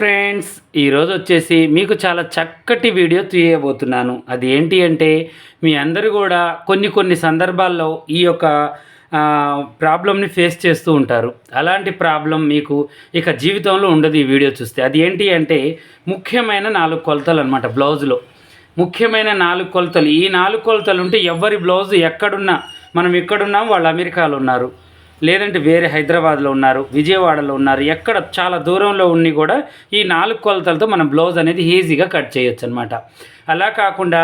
Friends ఈరోజు వచ్చేసి మీకు చాలా చక్కటి వీడియో తీయబోతున్నాను. అది ఏంటి అంటే మీ అందరూ కూడా కొన్ని కొన్ని సందర్భాల్లో ఈ యొక్క ప్రాబ్లమ్ని ఫేస్ చేస్తూ ఉంటారు. అలాంటి ప్రాబ్లం మీకు ఇక జీవితంలో ఉండదు ఈ వీడియో చూస్తే. అది ఏంటి అంటే ముఖ్యమైన నాలుగు కొలతలు అనమాట బ్లౌజ్లో. ముఖ్యమైన నాలుగు కొలతలు. ఈ నాలుగు కొలతలు ఉంటే ఎవరి బ్లౌజ్ ఎక్కడున్నా మనం ఎక్కడున్నాం వాళ్ళు అమెరికాలో ఉన్నారు. లేదంటే వేరే హైదరాబాద్లో ఉన్నారు విజయవాడలో ఉన్నారు ఎక్కడ చాలా దూరంలో ఉండి కూడా ఈ నాలుగు కొలతలతో మనం బ్లౌజ్ అనేది ఈజీగా కట్ చేయొచ్చు అనమాట అలా కాకుండా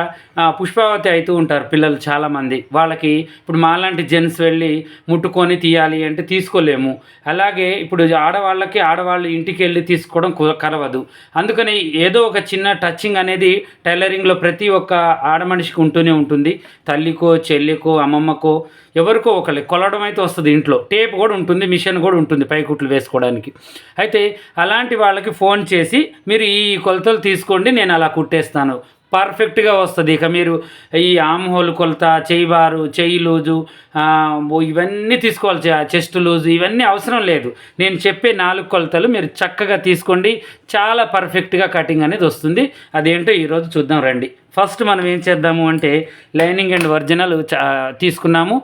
పుష్పావతి అవుతూ ఉంటారు పిల్లలు చాలామంది. వాళ్ళకి ఇప్పుడు మాలాంటి జెంట్స్ వెళ్ళి ముట్టుకొని తీయాలి అంటే తీసుకోలేము. అలాగే ఇప్పుడు ఆడవాళ్ళకి ఆడవాళ్ళు ఇంటికి వెళ్ళి తీసుకోవడం కలవదు అందుకని ఏదో ఒక చిన్న టచింగ్ అనేది టైలరింగ్లో ప్రతి ఒక్క ఆడమనిషికి ఉంటూనే ఉంటుంది. తల్లికో చెల్లికో అమ్మమ్మకో ఎవరికో ఒకరి కొలవడం అయితే వస్తుంది ఇంట్లో. టేప్ కూడా ఉంటుంది మిషన్ కూడా ఉంటుంది పైకుట్లు వేసుకోవడానికి. అయితే అలాంటి వాళ్ళకి ఫోన్ చేసి మీరు ఈ కొలతలు తీసుకోండి నేను అలా కుట్టేస్తాను. పర్ఫెక్ట్గా వస్తుంది. ఇక మీరు ఈ ఆమ్ హోల్ కొలత చెయ్యి బారు చెయ్యి లూజు ఇవన్నీ తీసుకోవాలి. చెస్ట్ లూజు ఇవన్నీ అవసరం లేదు. నేను చెప్పే నాలుగు కొలతలు మీరు చక్కగా తీసుకోండి. చాలా పర్ఫెక్ట్గా కటింగ్ అనేది వస్తుంది. అదేంటో ఈరోజు చూద్దాం రండి. ఫస్ట్ మనం ఏం చేద్దాము అంటే లైనింగ్ అండ్ ఒరిజినల్ చా తీసుకున్నాము.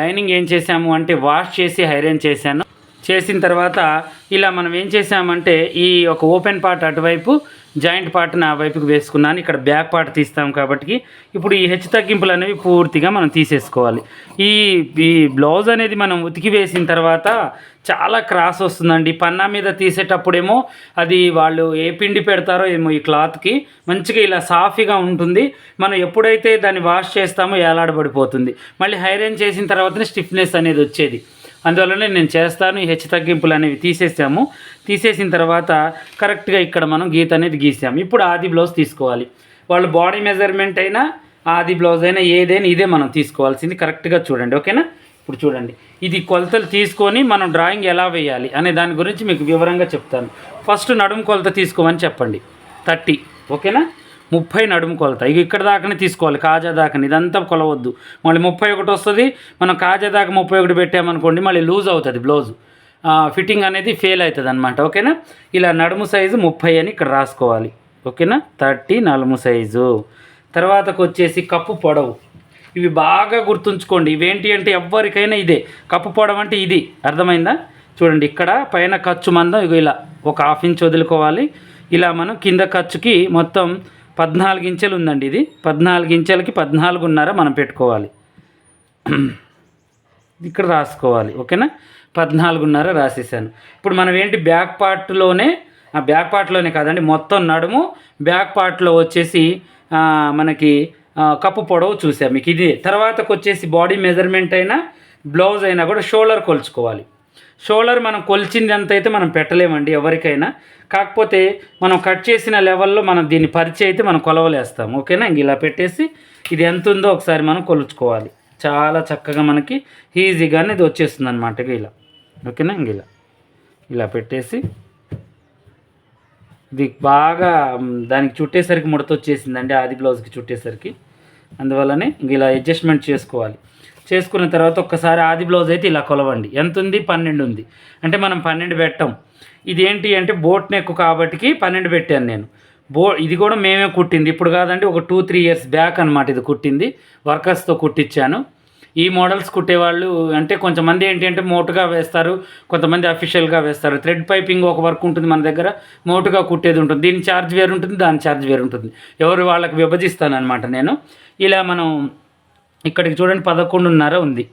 లైనింగ్ ఏం చేసాము అంటే వాష్ చేసి హైరన్ చేశాను. చేసిన తర్వాత ఇలా మనం ఏం చేసామంటే ఈ ఒక ఓపెన్ పార్ట్ అటువైపు జాయింట్ పార్ట్ నా వైపుకి వేసుకున్నాను. ఇక్కడ బ్యాక్ పార్ట్ తీస్తాం కాబట్టి ఇప్పుడు ఈ హెచ్చు తగ్గింపులు అనేవి పూర్తిగా మనం తీసేసుకోవాలి. ఈ ఈ బ్లౌజ్ అనేది మనం ఉతికి వేసిన తర్వాత చాలా క్రాస్ వస్తుందండి. పన్నా మీద తీసేటప్పుడేమో అది వాళ్ళు ఏ పిండి పెడతారో ఏమో ఈ క్లాత్కి మంచిగా ఇలా సాఫీగా ఉంటుంది. మనం ఎప్పుడైతే దాన్ని వాష్ చేస్తామో ఏలాడబడిపోతుంది. మళ్ళీ హైరన్ చేసిన తర్వాతనే స్టిఫ్నెస్ అనేది వచ్చేది. అందువల్లనే నేను చేస్తాను ఈ హెచ్చు తగ్గింపులు అనేవి తీసేసాము. తీసేసిన తర్వాత కరెక్ట్గా ఇక్కడ మనం గీత అనేది గీసాము. ఇప్పుడు ఆది బ్లౌజ్ తీసుకోవాలి. వాళ్ళు బాడీ మెజర్మెంట్ అయినా ఆది బ్లౌజ్ అయినా ఏదైనా ఇదే మనం తీసుకోవాల్సింది. కరెక్ట్గా చూడండి ఓకేనా? ఇప్పుడు చూడండి. ఇది కొలతలు తీసుకొని మనం డ్రాయింగ్ ఎలా వేయాలి అనే దాని గురించి మీకు వివరంగా చెప్తాను. ఫస్ట్ నడుము కొలత తీసుకోమని చెప్పండి. థర్టీ ఓకేనా? ముప్పై నడుము కొలత. ఇక ఇక్కడ దాకానే తీసుకోవాలి కాజా దాకానే. ఇదంతా కొలవద్దు. మళ్ళీ ముప్పై ఒకటి వస్తుంది మనం కాజా దాకా ముప్పై ఒకటి పెట్టామనుకోండి మళ్ళీ లూజ్ అవుతుంది బ్లౌజ్. ఫిట్టింగ్ అనేది ఫెయిల్ అవుతుంది అనమాట ఓకేనా? ఇలా నడుము సైజు ముప్పై అని ఇక్కడ రాసుకోవాలి ఓకేనా? థర్టీ నలుము సైజు. తర్వాతకు వచ్చేసి కప్పు పొడవు. ఇవి బాగా గుర్తుంచుకోండి. ఇవేంటి అంటే ఎవరికైనా ఇదే. కప్పు పొడవు అంటే ఇది. అర్థమైందా? చూడండి ఇక్కడ పైన ఖర్చు మందం ఇగో ఇలా ఒక హాఫ్ ఇంచ్ వదులుకోవాలి. ఇలా మనం కింద ఖర్చుకి మొత్తం పద్నాలుగు ఇంచెలు ఉందండి ఇది. పద్నాలుగు ఇంచెలకి పద్నాలుగున్నర మనం పెట్టుకోవాలి. ఇక్కడ రాసుకోవాలి ఓకేనా? పద్నాలుగున్నర రాసేసాను. ఇప్పుడు మనం ఏంటి బ్యాక్ పార్ట్లోనే ఆ బ్యాక్ పార్ట్లోనే కాదండి మొత్తం నడుము బ్యాక్ పార్ట్లో వచ్చేసి మనకి కప్పు పొడవు చూసాం. మీకు ఇది తర్వాతకు వచ్చేసి బాడీ మెజర్మెంట్ అయినా బ్లౌజ్ అయినా కూడా షోల్డర్ కొలుచుకోవాలి. షోల్డర్ మనం కొలిచింది ఎంత అయితే మనం పెట్టలేమండి ఎవరికైనా. కాకపోతే మనం కట్ చేసిన లెవెల్లో మనం దీన్ని పరిచయం అయితే మనం కొలవలేస్తాం. ఓకేనా? ఇంక ఇలా పెట్టేసి ఇది ఎంత ఉందో ఒకసారి మనం కొలుచుకోవాలి. చాలా చక్కగా మనకి ఈజీగానే ఇది వచ్చేస్తుంది అనమాట ఇలా. ఓకేనా? ఇంక ఇలా. ఇలా పెట్టేసి ఇది బాగా దానికి చుట్టేసరికి ముడత వచ్చేసిందండి. ఆది బ్లౌజ్కి చుట్టేసరికి. అందువల్లనే ఇంక ఇలా అడ్జస్ట్మెంట్ చేసుకోవాలి. చేసుకున్న తర్వాత ఒక్కసారి ఆది బ్లౌజ్ అయితే ఇలా కొలవండి. ఎంత ఉంది పన్నెండు ఉంది అంటే మనం పన్నెండు పెట్టాం. ఇది ఏంటి అంటే బోట్ నెక్ కాబట్టికి పన్నెండు పెట్టాను నేను. బో ఇది కూడా మేమే కుట్టింది. ఇప్పుడు కాదండి ఒక టూ త్రీ ఇయర్స్ బ్యాక్ అనమాట ఇది కుట్టింది. వర్కర్స్తో కుట్టించాను. ఈ మోడల్స్ కుట్టేవాళ్ళు అంటే కొంతమంది ఏంటి అంటే మోటుగా వేస్తారు కొంతమంది అఫీషియల్గా వేస్తారు. థ్రెడ్ పైపింగ్ ఒక వర్క్ ఉంటుంది మన దగ్గర మోటుగా కుట్టేది ఉంటుంది. దీని ఛార్జ్ వేరు ఉంటుంది దాని ఛార్జ్ వేరు ఉంటుంది ఎవరు వాళ్ళకి విభజిస్తాను అనమాట నేను. ఇలా మనం ఇక్కడికి చూడండి పదకొండున్నర ఉంది.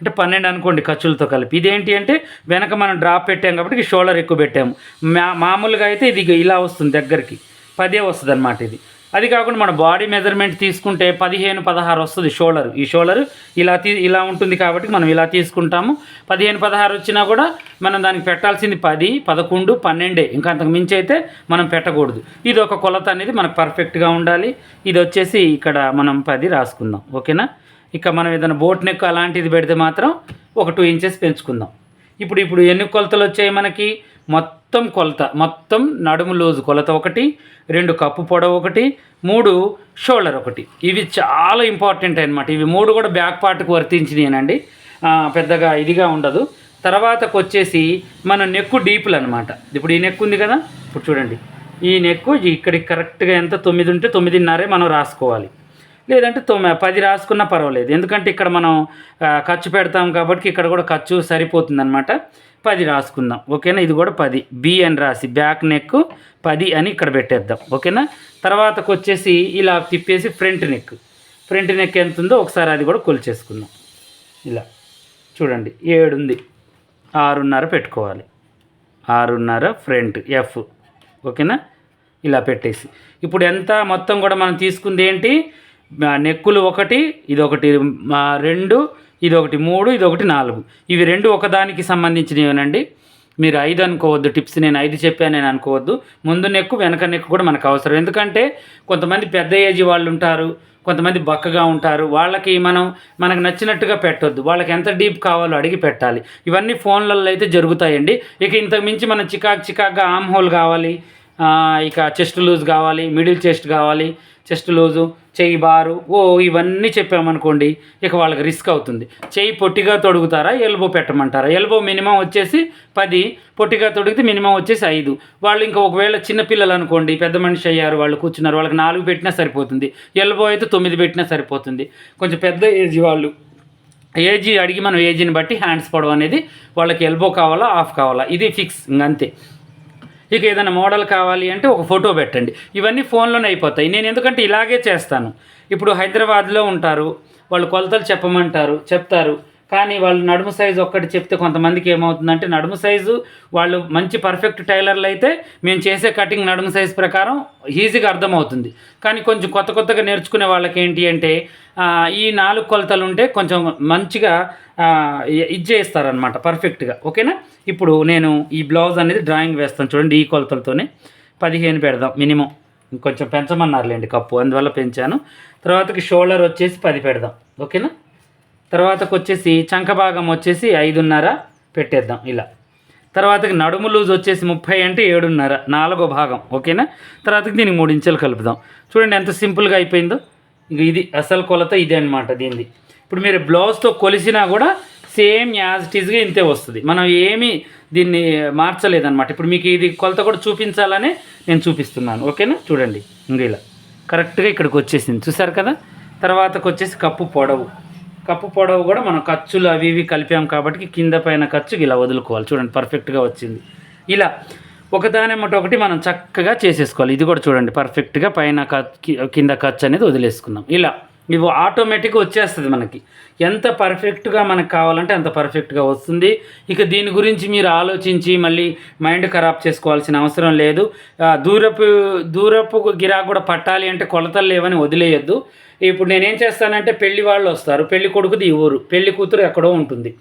అంటే పన్నెండు అనుకోండి ఖర్చులతో కలిపి. ఇదేంటి అంటే వెనక మనం డ్రాప్ పెట్టాం కాబట్టి షోల్డర్ ఎక్కువ పెట్టాము. మా మామూలుగా అయితే ఇది ఇలా వస్తుంది దగ్గరికి. పదే వస్తుంది అనమాట ఇది. అది కాకుండా మన బాడీ మెజర్మెంట్ తీసుకుంటే పదిహేను పదహారు వస్తుంది షోల్డర్. ఈ షోల్డర్ ఇలా తీ ఇలా ఉంటుంది కాబట్టి మనం ఇలా తీసుకుంటాము. పదిహేను పదహారు వచ్చినా కూడా మనం దానికి పెట్టాల్సింది పది పదకొండు పన్నెండే. ఇంకా అంతకు మించి అయితే మనం పెట్టకూడదు. ఇది ఒక కొలత అనేది మనకు పర్ఫెక్ట్గా ఉండాలి. ఇది వచ్చేసి ఇక్కడ మనం పది రాసుకుందాం. ఓకేనా? ఇక మనం ఏదైనా బోట్ నెక్ అలాంటిది పెడితే మాత్రం ఒక టూ ఇంచెస్ పెంచుకుందాం. ఇప్పుడు ఇప్పుడు ఎన్ని కొలతలు వచ్చాయి మనకి? మొత్తం కొలత మొత్తం నడుము లోజు కొలత ఒకటి రెండు కప్పు పొడవు ఒకటి మూడు షోల్డర్ ఒకటి. ఇవి చాలా ఇంపార్టెంట్ అనమాట ఇవి మూడు కూడా బ్యాక్ పార్ట్కి వర్తించినాయనండి. పెద్దగా ఇదిగా ఉండదు. తర్వాతకు వచ్చేసి మన నెక్కు డీపులు అనమాట ఇప్పుడు ఈ నెక్ ఉంది కదా? ఇప్పుడు చూడండి. ఈ నెక్కు ఇక్కడికి కరెక్ట్గా ఎంత? తొమ్మిది ఉంటే తొమ్మిదిన్నరే మనం రాసుకోవాలి. లేదంటే తొమ్మిది పది రాసుకున్నా పర్వాలేదు. ఎందుకంటే ఇక్కడ మనం ఖర్చు పెడతాం కాబట్టి ఇక్కడ కూడా ఖర్చు సరిపోతుంది అనమాట పది రాసుకుందాం. ఓకేనా? ఇది కూడా పది. బి అని రాసి బ్యాక్ నెక్ పది అని ఇక్కడ పెట్టేద్దాం. ఓకేనా? తర్వాతకు వచ్చేసి ఇలా తిప్పేసి ఫ్రంట్ నెక్. ఫ్రంట్ నెక్ ఎంత ఉందో ఒకసారి అది కూడా కొలిచేసుకుందాం. ఇలా. చూడండి. ఏడు ఉంది. ఆరున్నర పెట్టుకోవాలి. ఆరున్నర ఫ్రంట్ ఎఫ్. ఓకేనా? ఇలా పెట్టేసి. ఇప్పుడు ఎంత మొత్తం కూడా మనం తీసుకుంది ఏంటి? నెక్కులు ఒకటి ఇది ఒకటి రెండు ఇది ఒకటి మూడు ఇది ఒకటి నాలుగు. ఇవి రెండు ఒకదానికి సంబంధించినవేనండి మీరు ఐదు అనుకోవద్దు టిప్స్ నేను ఐదు చెప్పాను నేను అనుకోవద్దు. ముందు నెక్కు వెనక నెక్కు కూడా మనకు అవసరం. ఎందుకంటే కొంతమంది పెద్ద ఏజ్ వాళ్ళు ఉంటారు కొంతమంది బక్కగా ఉంటారు. వాళ్ళకి మనం మనకు నచ్చినట్టుగా పెట్టొద్దు. వాళ్ళకి ఎంత డీప్ కావాలో అడిగి పెట్టాలి. ఇవన్నీ ఫోన్లలో అయితే జరుగుతాయండి. ఇక ఇంతకు మించి మనం చికాక్ చికాక్గా ఆమ్ హోల్ కావాలి ఇక చెస్ట్ లూజ్ కావాలి మిడిల్ చెస్ట్ కావాలి చెస్ట్ లూజు చెయ్యి బారు ఓ ఇవన్నీ చెప్పామనుకోండి ఇక వాళ్ళకి రిస్క్ అవుతుంది. చెయ్యి పొట్టిగా తొడుగుతారా ఎల్బో పెట్టమంటారా? ఎల్బో మినిమం వచ్చేసి పది పొట్టిగా తొడిగితే మినిమం వచ్చేసి ఐదు. వాళ్ళు ఇంకా ఒకవేళ చిన్నపిల్లలు అనుకోండి పెద్ద మనిషి అయ్యారు వాళ్ళు కూర్చున్నారు వాళ్ళకి నాలుగు పెట్టినా సరిపోతుంది. ఎల్బో అయితే తొమ్మిది పెట్టినా సరిపోతుంది. కొంచెం పెద్ద ఏజ్ వాళ్ళు ఏజ్ అడిగి మనం ఏజీని బట్టి హ్యాండ్స్ పొడవు అనేది వాళ్ళకి ఎల్బో కావాలా ఆఫ్ కావాలా? ఇది ఫిక్స్ ఇంకంతే ఇక ఏదైనా మోడల్ కావాలి అంటే ఒక ఫోటో పెట్టండి. ఇవన్నీ ఫోన్లోనే అయిపోతాయి. నేను ఎందుకంటే ఇలాగే చేస్తాను. ఇప్పుడు హైదరాబాద్లో ఉంటారు. వాళ్ళు కొలతలు చెప్పమంటారు చెప్తారు. కానీ వాళ్ళు నడుము సైజు ఒక్కటి చెప్తే కొంతమందికి ఏమవుతుందంటే నడుము సైజు వాళ్ళు మంచి పర్ఫెక్ట్ టైలర్లు అయితే మేము చేసే కటింగ్ నడుము సైజు ప్రకారం ఈజీగా అర్థమవుతుంది. కానీ కొంచెం కొత్త కొత్తగా నేర్చుకునే వాళ్ళకి ఏంటి అంటే ఈ నాలుగు కొలతలు ఉంటే కొంచెం మంచిగా ఇది చేస్తారనమాట పర్ఫెక్ట్గా. ఓకేనా? ఇప్పుడు నేను ఈ బ్లౌజ్ అనేది డ్రాయింగ్ వేస్తాను చూడండి ఈ కొలతలతోనే. పదిహేను పెడదాం మినిమం. ఇంకొంచెం పెంచమన్నారులేండి కప్పు అందువల్ల పెంచాను. తర్వాతకి షోల్డర్ వచ్చేసి పది పెడదాం. ఓకేనా? తర్వాతకు వచ్చేసి చంక భాగం వచ్చేసి ఐదున్నర పెట్టేద్దాం ఇలా. తర్వాతకి నడుము లూజ్ వచ్చేసి ముప్పై అంటే ఏడున్నర నాలుగో భాగం ఓకేనా? తర్వాతకి దీనికి మూడు ఇంచులు కలుపుదాం. చూడండి ఎంత సింపుల్గా అయిపోయిందో. ఇక ఇది అసలు కొలత ఇదే అనమాట దీనిది. ఇప్పుడు మీరు బ్లౌజ్తో కొలిసినా కూడా సేమ్ యాజ్ ఇట్ ఈస్గా ఇంతే వస్తుంది. మనం ఏమీ దీన్ని మార్చలేదన్నమాట. ఇప్పుడు మీకు ఇది కొలత కూడా చూపించాలని నేను చూపిస్తున్నాను ఓకేనా? చూడండి ఇంక ఇలా. కరెక్ట్గా ఇక్కడికి వచ్చేసింది. చూసారు కదా? తర్వాతకు వచ్చేసి కప్పు పొడవు. కప్పు పొడవు కూడా మనం ఖర్చులు అవి ఇవి కలిపాం కాబట్టి కింద పైన ఖర్చు ఇలా వదులుకోవాలి. చూడండి పర్ఫెక్ట్గా వచ్చింది. ఇలా ఒకదానమ్మట ఒకటి మనం చక్కగా చేసేసుకోవాలి. ఇది కూడా చూడండి పర్ఫెక్ట్గా పైన ఖర్చు కింద ఖర్చు అనేది వదిలేసుకుందాం. ఇలా ఇవి ఆటోమేటిక్గా వచ్చేస్తుంది మనకి. ఎంత పర్ఫెక్ట్గా మనకు కావాలంటే అంత పర్ఫెక్ట్గా వస్తుంది. ఇక దీని గురించి మీరు ఆలోచించి మళ్ళీ మైండ్ ఖరాబ్ చేసుకోవాల్సిన అవసరం లేదు. దూరపు దూరపు గిరాకు కూడా పట్టాలి అంటే కొలతలు లేవని వదిలేయొద్దు. ఇప్పుడు నేనేం చేస్తానంటే పెళ్ళి వాళ్ళు వస్తారు. పెళ్ళి కొడుకుది ఈ ఊరు. పెళ్ళి కూతురు ఎక్కడో ఉంటుంది.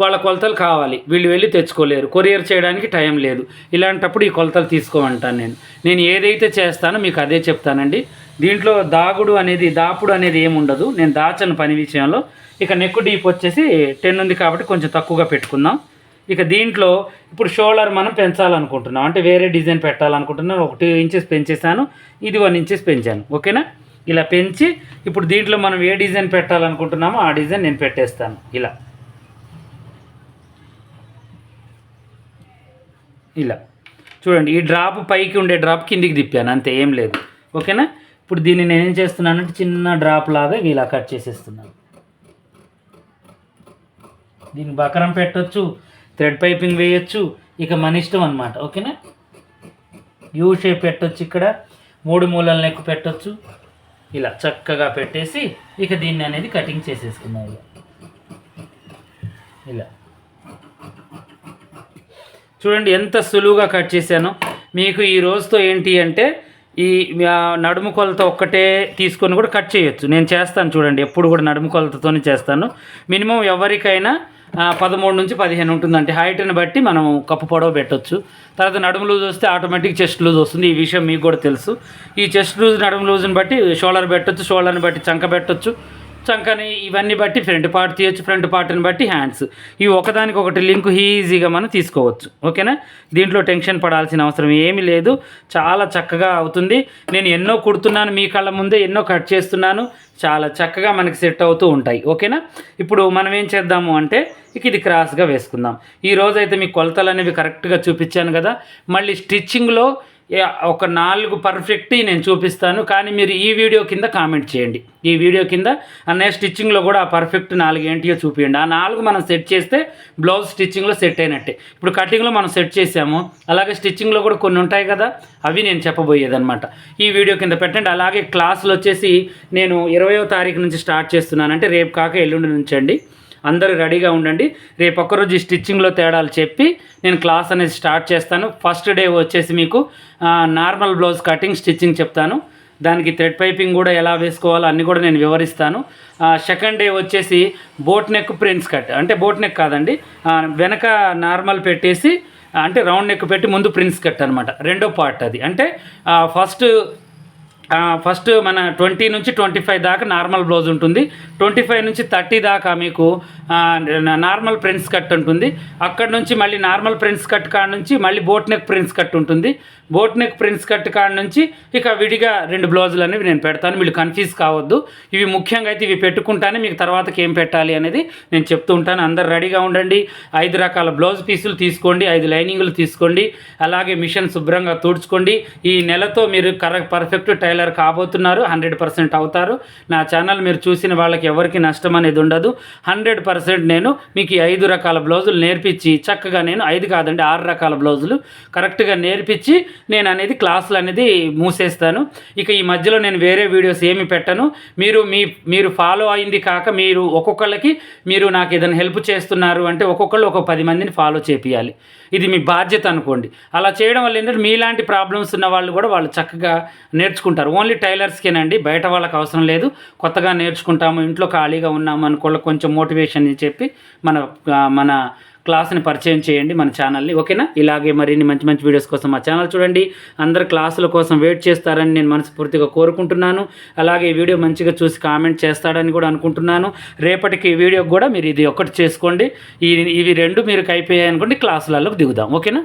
వాళ్ళ కొలతలు కావాలి. వీళ్ళు వెళ్ళి తెచ్చుకోలేరు. కొరియర్ చేయడానికి టైం లేదు. ఇలాంటప్పుడు ఈ కొలతలు తీసుకోమంటాను నేను. నేను ఏదైతే చేస్తానో మీకు అదే చెప్తానండి. దీంట్లో దాగుడు అనేది దాపుడు అనేది ఏముండదు నేను దాచను పని విషయంలో. ఇక నెక్ డీప్ వచ్చేసి టెన్ ఉంది కాబట్టి కొంచెం తక్కువగా పెట్టుకుందాం. ఇక దీంట్లో ఇప్పుడు షోల్డర్ మనం పెంచాలనుకుంటున్నాం. అంటే వేరే డిజైన్ పెట్టాలనుకుంటున్నాను. ఒక టూ ఇంచెస్ పెంచేసాను ఇది వన్ ఇంచెస్ పెంచాను. ఓకేనా? ఇలా పెంచి ఇప్పుడు దీంట్లో మనం ఏ డిజైన్ పెట్టాలనుకుంటున్నామో ఆ డిజైన్ నేను పెట్టేస్తాను. ఇలా. ఇలా. చూడండి ఈ డ్రాప్ పైకి ఉండే డ్రాప్ కిందికి తిప్పాను అంతే ఏం లేదు. ఓకేనా? ఇప్పుడు దీన్ని నేనేం చేస్తున్నానంటే చిన్న డ్రాప్ లాగా ఇలా కట్ చేసేస్తున్నాను. దీన్ని బకరం పెట్టొచ్చు థ్రెడ్ పైపింగ్ వేయొచ్చు ఇక మన ఇష్టం అనమాట ఓకేనా? యూ షేప్ పెట్టొచ్చు ఇక్కడ మూడు మూలల నెక్కు పెట్టొచ్చు. ఇలా చక్కగా పెట్టేసి ఇక దీన్ని అనేది కటింగ్ చేసేసుకున్నాం ఇలా ఇలా. చూడండి ఎంత సులువుగా కట్ చేశాను. మీకు ఈ రోజుతో ఏంటి అంటే ఈ నడుము కొలత ఒక్కటే తీసుకొని కూడా కట్ చేయొచ్చు. నేను చేస్తాను చూడండి ఎప్పుడు కూడా నడుము కొలతతోనే చేస్తాను. మినిమం ఎవరికైనా పదమూడు నుంచి పదిహేను ఉంటుందంటే హైట్ని బట్టి మనం కప్పు పొడవ పెట్టొచ్చు. తర్వాత నడుము లూజ్ వస్తే ఆటోమేటిక్ చెస్ట్ లూజ్ వస్తుంది. ఈ విషయం మీకు కూడా తెలుసు. ఈ చెస్ట్ లూజ్ నడుము లూజ్ని బట్టి షోల్డర్ పెట్టొచ్చు షోల్డర్ని బట్టి చంక పెట్టొచ్చు. చంకని ఇవన్నీ బట్టి ఫ్రంట్ పార్ట్ తీయొచ్చు ఫ్రంట్ పార్ట్ని బట్టి హ్యాండ్స్. ఇవి ఒకదానికి ఒకటి లింక్ ఈజీగా మనం తీసుకోవచ్చు. ఓకేనా? దీంట్లో టెన్షన్ పడాల్సిన అవసరం ఏమీ లేదు. చాలా చక్కగా అవుతుంది. నేను ఎన్నో కుడుతున్నాను మీ కళ్ళ ముందే ఎన్నో కట్ చేస్తున్నాను. చాలా చక్కగా మనకి సెట్ అవుతూ ఉంటాయి. ఓకేనా? ఇప్పుడు మనం ఏం చేద్దాము అంటే ఇక ఇది క్రాస్గా వేసుకుందాం. ఈ రోజైతే మీ కొలతలు అనేవి కరెక్ట్గా చూపించాను కదా. మళ్ళీ స్టిచ్చింగ్లో ఒక నాలుగు పర్ఫెక్ట్ నేను చూపిస్తాను. కానీ మీరు ఈ వీడియో కింద కామెంట్ చేయండి. ఈ వీడియో కింద అన్నయ్య స్టిచ్చింగ్లో కూడా ఆ పర్ఫెక్ట్ నాలుగు ఏంటియో చూపించండి ఆ నాలుగు మనం సెట్ చేస్తే బ్లౌజ్ స్టిచ్చింగ్లో సెట్ అయినట్టే. ఇప్పుడు కటింగ్లో మనం సెట్ చేసాము. అలాగే స్టిచ్చింగ్లో కూడా కొన్ని ఉంటాయి కదా అవి నేను చెప్పబోయేదన్నమాట. ఈ వీడియో కింద పెట్టండి. అలాగే క్లాసులు వచ్చేసి నేను ఇరవయో తారీఖు నుంచి స్టార్ట్ చేస్తున్నాను. అంటే రేపు కాక ఎల్లుండి నుంచి అండి అందరూ రెడీగా ఉండండి. రేపు ఒక్కరోజు ఈ స్టిచ్చింగ్లో తేడాలు చెప్పి నేను క్లాస్ అనేది స్టార్ట్ చేస్తాను. ఫస్ట్ డే వచ్చేసి మీకు నార్మల్ బ్లౌజ్ కటింగ్ స్టిచ్చింగ్ చెప్తాను. దానికి థ్రెడ్ పైపింగ్ కూడా ఎలా వేసుకోవాలో అన్నీ కూడా నేను వివరిస్తాను. సెకండ్ డే వచ్చేసి బోట్ నెక్ ప్రిన్స్ కట్. అంటే బోట్ నెక్ కాదండి. వెనక నార్మల్ పెట్టేసి అంటే రౌండ్ నెక్ పెట్టి ముందు ప్రిన్స్ కట్ అనమాట రెండో పార్ట్ అది. అంటే ఫస్ట్ ఫస్ట్ మన ట్వంటీ నుంచి ట్వంటీ ఫైవ్ దాకా నార్మల్ బ్లౌజ్ ఉంటుంది. ట్వంటీ ఫైవ్ నుంచి థర్టీ దాకా మీకు నార్మల్ ప్రిన్స్ కట్ ఉంటుంది. అక్కడ నుంచి మళ్ళీ నార్మల్ ప్రింట్స్ కట్ కాడ నుంచి మళ్ళీ బోట్ నెక్ ప్రింట్స్ కట్ ఉంటుంది. బోట్ నెక్ ప్రింట్స్ కట్ కాడ నుంచి ఇక విడిగా రెండు బ్లౌజులు అనేవి నేను పెడతాను. వీళ్ళు కన్ఫ్యూజ్ కావద్దు. ఇవి ముఖ్యంగా అయితే ఇవి పెట్టుకుంటానే మీకు తర్వాతకి ఏం పెట్టాలి అనేది నేను చెప్తూ ఉంటాను. అందరు రెడీగా ఉండండి. ఐదు రకాల బ్లౌజ్ పీసులు తీసుకోండి. ఐదు లైనింగ్లు తీసుకోండి. అలాగే మిషన్ శుభ్రంగా తుడుచుకోండి. ఈ నెలతో మీరు కరెక్ట్ పర్ఫెక్ట్ టైల్ టైలర్ కాబోతున్నారు. హండ్రెడ్ పర్సెంట్ అవుతారు. నా ఛానల్ మీరు చూసిన వాళ్ళకి ఎవరికి నష్టం అనేది ఉండదు. హండ్రెడ్ పర్సెంట్ నేను మీకు ఐదు రకాల బ్లౌజులు నేర్పించి చక్కగా నేను ఐదు కాదండి ఆరు రకాల బ్లౌజులు కరెక్ట్గా నేర్పించి నేను అనేది క్లాసులు అనేది మూసేస్తాను. ఇక ఈ మధ్యలో నేను వేరే వీడియోస్ ఏమి పెట్టను. మీరు మీ మీరు ఫాలో అయింది కాక మీరు ఒక్కొక్కళ్ళకి మీరు నాకు ఏదైనా హెల్ప్ చేస్తున్నారు అంటే ఒక్కొక్కళ్ళు ఒక పది మందిని ఫాలో చేపియాలి. ఇది మీ బాధ్యత అనుకోండి. అలా చేయడం వల్ల ఏంటంటే మీలాంటి ప్రాబ్లమ్స్ ఉన్న వాళ్ళు కూడా వాళ్ళు చక్కగా నేర్చుకుంటారు. ఓన్లీ టైలర్స్కేనండి బయట వాళ్ళకి అవసరం లేదు. కొత్తగా నేర్చుకుంటాము. ఇంట్లో ఖాళీగా ఉన్నాము అనుకోళ్ళకి కొంచెం మోటివేషన్ చెప్పి మన మన క్లాస్ని పరిచయం చేయండి మన ఛానల్ని ఓకేనా? ఇలాగే మరిన్ని మంచి మంచి వీడియోస్ కోసం మా ఛానల్ చూడండి. అందరు క్లాసుల కోసం వెయిట్ చేస్తారని నేను మనస్ఫూర్తిగా కోరుకుంటున్నాను. అలాగే ఈ వీడియో మంచిగా చూసి కామెంట్ చేస్తాడని కూడా అనుకుంటున్నాను. రేపటికి ఈ వీడియోకి కూడా మీరు ఇది ఒకటి చేసుకోండి. ఈ ఇవి రెండు మీరు అయిపోయాయి అనుకోండి క్లాసులలోకి దిగుదాం ఓకేనా?